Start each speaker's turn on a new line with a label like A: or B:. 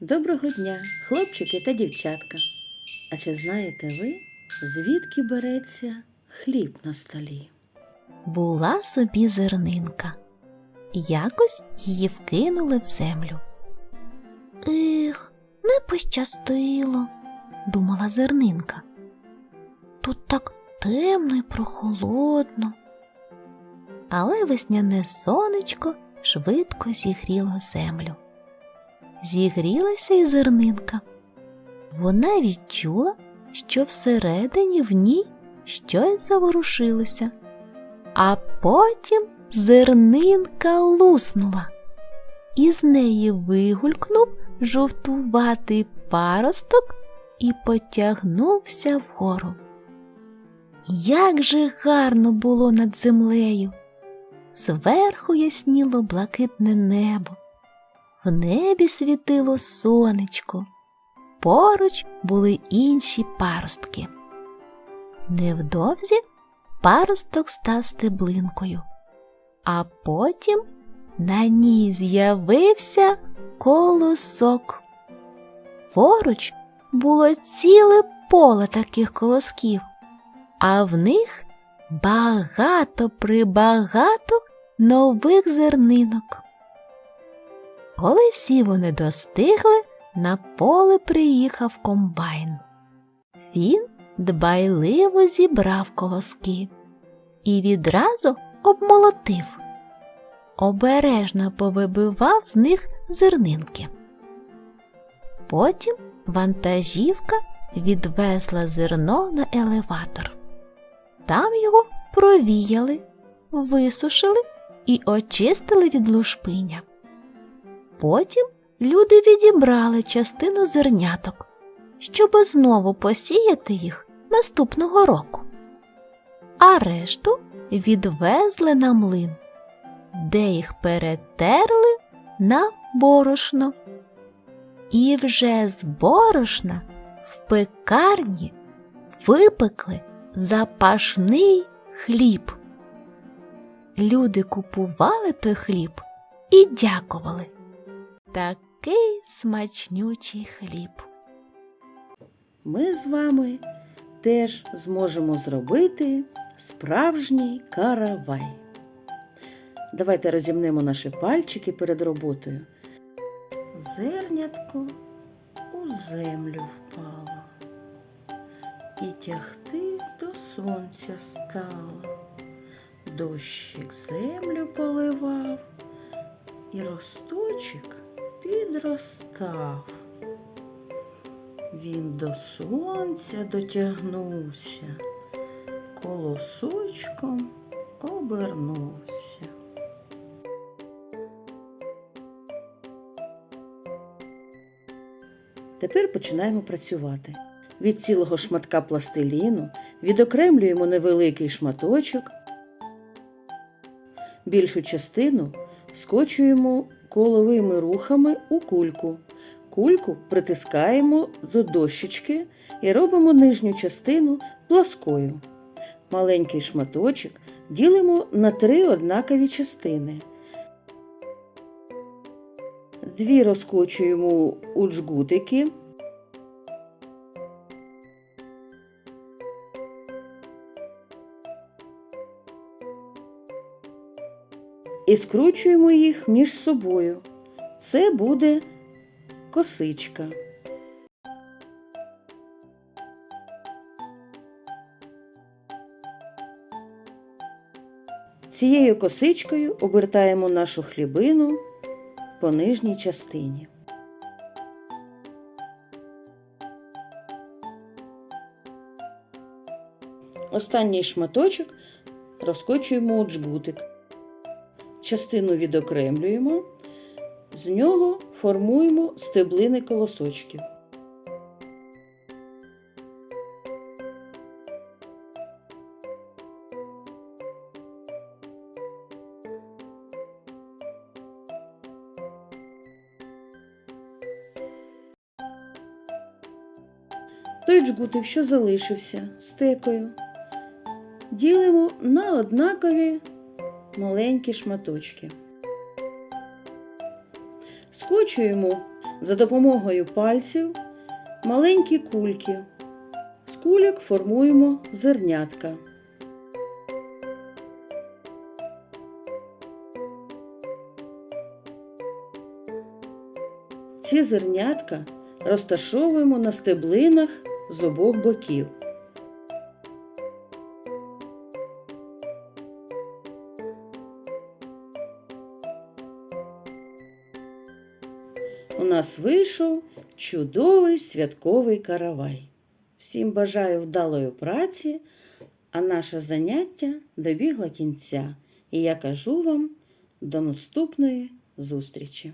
A: Доброго дня, хлопчики та дівчатка. А чи знаєте ви, звідки береться хліб на столі?
B: Була собі зернинка. Якось її вкинули в землю. Ех, не пощастило, думала зернинка. Тут так темно й прохолодно. Але весняне сонечко швидко зігріло землю. Зігрілася й зернинка. Вона відчула, що всередині в ній щось заворушилося. А потім зернинка луснула, і з неї вигулькнув жовтуватий паросток і потягнувся вгору. Як же гарно було над землею! Зверху ясніло блакитне небо, в небі світило сонечко, поруч були інші паростки. Невдовзі паросток став стеблинкою, а потім на ній з'явився колосок. Поруч було ціле поле таких колосків, а в них багато прибагато нових зернинок. Коли всі вони достигли, на поле приїхав комбайн. Він дбайливо зібрав колоски і відразу обмолотив. Обережно повибивав з них зернинки. Потім вантажівка відвезла зерно на елеватор. Там його провіяли, висушили і очистили від лушпиня. Потім люди відібрали частину зерняток, щоб знову посіяти їх наступного року. А решту відвезли на млин, де їх перетерли на борошно. І вже з борошна в пекарні випекли запашний хліб. Люди купували той хліб і дякували. Такий смачнючий хліб.
A: Ми з вами теж зможемо зробити справжній каравай. Давайте розімнемо наші пальчики перед роботою. Зернятко у землю впало, і тягтись до сонця стало. Дощик землю поливав, і росточок підростав. Він до сонця дотягнувся, колосочком обернувся. Тепер починаємо працювати. Від цілого шматка пластиліну відокремлюємо невеликий шматочок, більшу частину скочуємо коловими рухами у кульку. Кульку притискаємо до дощечки і робимо нижню частину пласкою. Маленький шматочок ділимо на три однакові частини. Дві розкочуємо у джгутики. І скручуємо їх між собою. Це буде косичка. Цією косичкою обертаємо нашу хлібину по нижній частині. Останній шматочок розкочуємо у джгутик. Частину відокремлюємо, з нього формуємо стеблини колосочків. Той джгутик, що залишився стекою, ділимо на однакові маленькі шматочки. Скочуємо За допомогою пальців маленькі кульки. З кульок формуємо зернятка. Ці зернятка розташовуємо на стеблинах з обох боків. У нас вийшов чудовий святковий каравай. Всім бажаю вдалої праці, а наше заняття добігло кінця. І я кажу вам до наступної зустрічі!